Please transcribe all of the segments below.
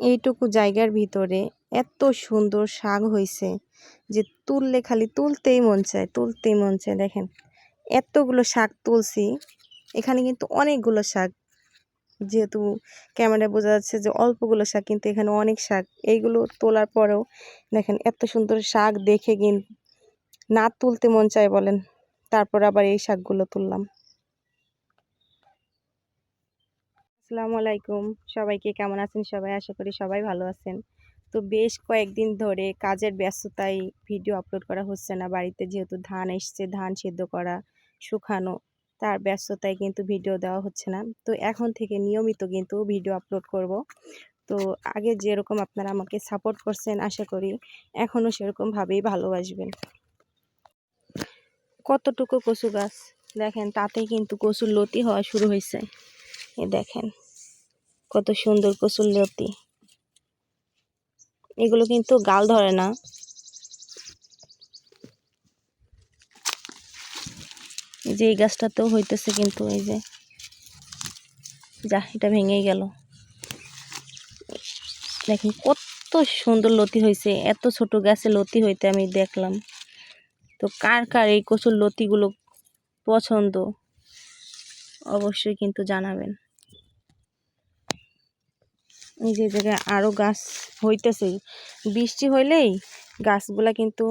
এইটুকু জায়গার ভিতরে এত সুন্দর শাক হয়েছে যে তুললে খালি তুলতেই মন চায়, তুলতেই মন চায়। দেখেন, এতগুলো শাক তুলছি, এখানে কিন্তু অনেকগুলো শাক। যেহেতু ক্যামেরায় বোঝা যাচ্ছে যে অল্পগুলো শাক, কিন্তু এখানে অনেক শাক। এইগুলো তোলার পরেও দেখেন এত সুন্দর শাক দেখে কিন্তু না তুলতে মন চায় বলেন। তারপর আবার এই শাকগুলো তুললাম। আসসালামু আলাইকুম। সবাইকে কেমন আছেন? সবাই আশা করি সবাই ভালো আছেন। তো বেশ কয়েকদিন ধরে কাজের ব্যস্ততায় ভিডিও আপলোড করা হচ্ছে না। বাড়িতে যেহেতু ধান এসছে, ধান সিদ্ধ করা, শুকানো, তার ব্যস্ততায় কিন্তু ভিডিও দেওয়া হচ্ছে না। তো এখন থেকে নিয়মিত কিন্তু ভিডিও আপলোড করব। তো আগে যেরকম আপনারা আমাকে সাপোর্ট করছেন, আশা করি এখনও সেরকমভাবেই ভালোবাসবেন। কতটুকু কচু গাছ? দেখেন, তাতেই কিন্তু কচুর লতি হওয়া শুরু হয়েছে। এ দেখেন, কত সুন্দর কচুর লতি এগুলো কিন্তু গাল ধরে না। এই যে এই গাছটাতেও হইতেছে কিন্তু, এই যে যা, এটা ভেঙেই গেল। দেখেন কত সুন্দর লতি হয়েছে এত ছোট গাছে লতি হইতে আমি দেখলাম। তো কার কার এই কচুর লতিগুলো পছন্দ, অবশ্যই কিন্তু জানাবেন। এই যে জায়গায় আরও গাছ হইতেছে। বৃষ্টি হইলেই গাছগুলা কিন্তু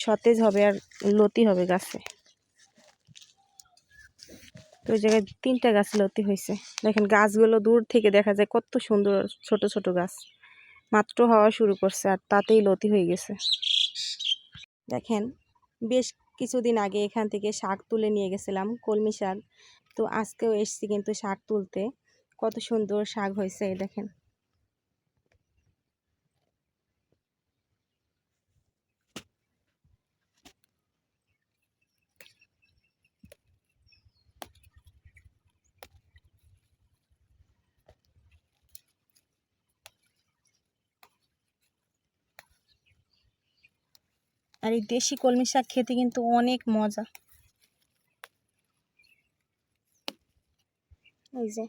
সতেজ হবে আর লতি হবে গাছে। তো ওই জায়গায় তিনটা গাছ লতি হয়েছে দেখেন গাছগুলো দূর থেকে দেখা যায় কত সুন্দর ছোট ছোট গাছ। মাত্র হওয়া শুরু করছে আর তাতেই লতি হয়ে গেছে। দেখেন, বেশ কিছুদিন আগে এখান থেকে শাক তুলে নিয়ে গেছিলাম কলমি শাক। তো আজকেও এসছি কিন্তু শাক তুলতে। কত সুন্দর শাক হয়েছে দেখেন। আর এই দেশি কলমি শাক খেতে কিন্তু অনেক মজা। এই যে।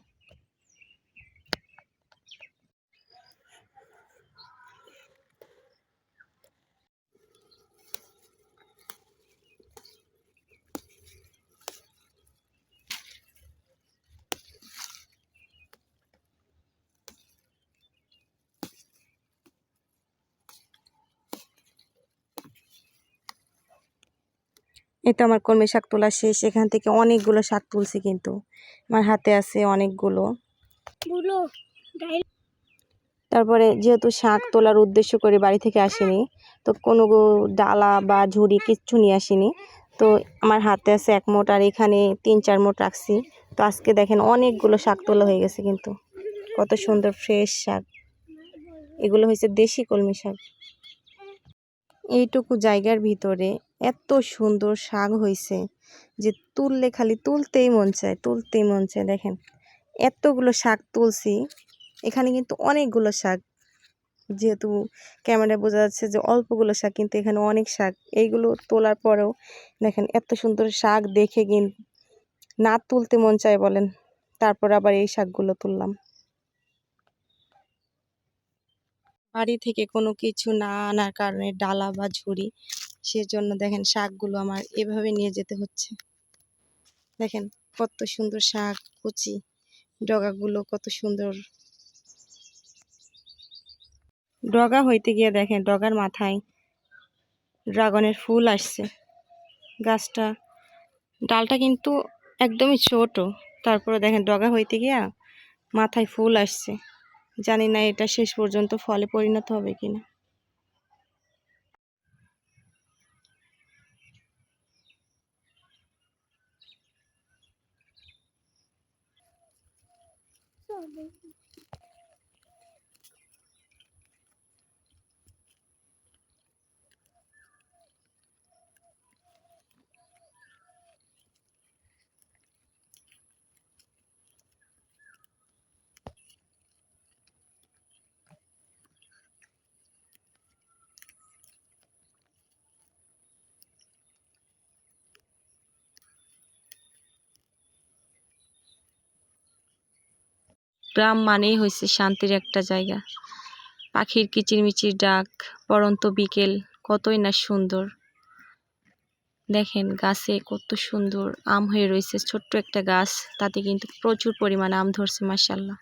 এই তো আমার কলমি শাক তোলা শেষ। এখান থেকে অনেকগুলো শাক তুলছি কিন্তু। আমার হাতে আছে অনেকগুলো। তারপরে যেহেতু শাক তোলার উদ্দেশ্য করে বাড়ি থেকে আসিনি তো কোনো ডালা বা ঝুড়ি কিচ্ছু নিয়ে আসিনি। তো আমার হাতে আছে এক মোট আর এখানে তিন চার মোট রাখছি। তো আজকে দেখেন অনেকগুলো শাক তোলা হয়ে গেছে কিন্তু। কত সুন্দর ফ্রেশ শাক। এগুলো হয়েছে দেশি কলমি শাক। এইটুকু জায়গার ভিতরে এত সুন্দর শাক হয়েছে যে তুললে খালি তুলতেই মন চায়, তুলতেই মন চায়। দেখেন, এতগুলো শাক তুলছি, এখানে কিন্তু অনেকগুলো শাক। যেহেতু ক্যামেরায় বোঝা যাচ্ছে যে অল্পগুলো শাক, কিন্তু এখানে অনেক শাক। এইগুলো তোলার পরেও দেখেন, এত সুন্দর শাক দেখে কিন না তুলতে মন চায় বলেন, তারপর আবার এই শাকগুলো তুললাম। বাড়ি থেকে কোনো কিছু না আনার কারণে ডালা বা ঝুড়ি সেজন্য দেখেন শাকগুলো আমার এভাবে নিয়ে যেতে হচ্ছে। দেখেন কত সুন্দর শাক, কুচি, ডগাগুলো কত সুন্দর। ডগা হইতে গিয়ে দেখেন ডগার মাথায় ড্রাগনের ফুল আসছে। গাছটা, ডালটা কিন্তু একদমই ছোট। তারপরে দেখেন ডগা হইতে গিয়া মাথায় ফুল আসছে। জানি না এটা শেষ পর্যন্ত ফলে পরিণত হবে কিনা। 我们 গ্রাম মানেই হয়েছে শান্তির একটা জায়গা। পাখির কিচিরমিচির ডাক পরন্ত বিকেল, কতই না সুন্দর। দেখেন গাছে কত সুন্দর আম হয়ে রয়েছে, ছোট্ট একটা গাছ, তাতে কিন্তু প্রচুর পরিমাণে আম ধরছে মাসাল্লাহ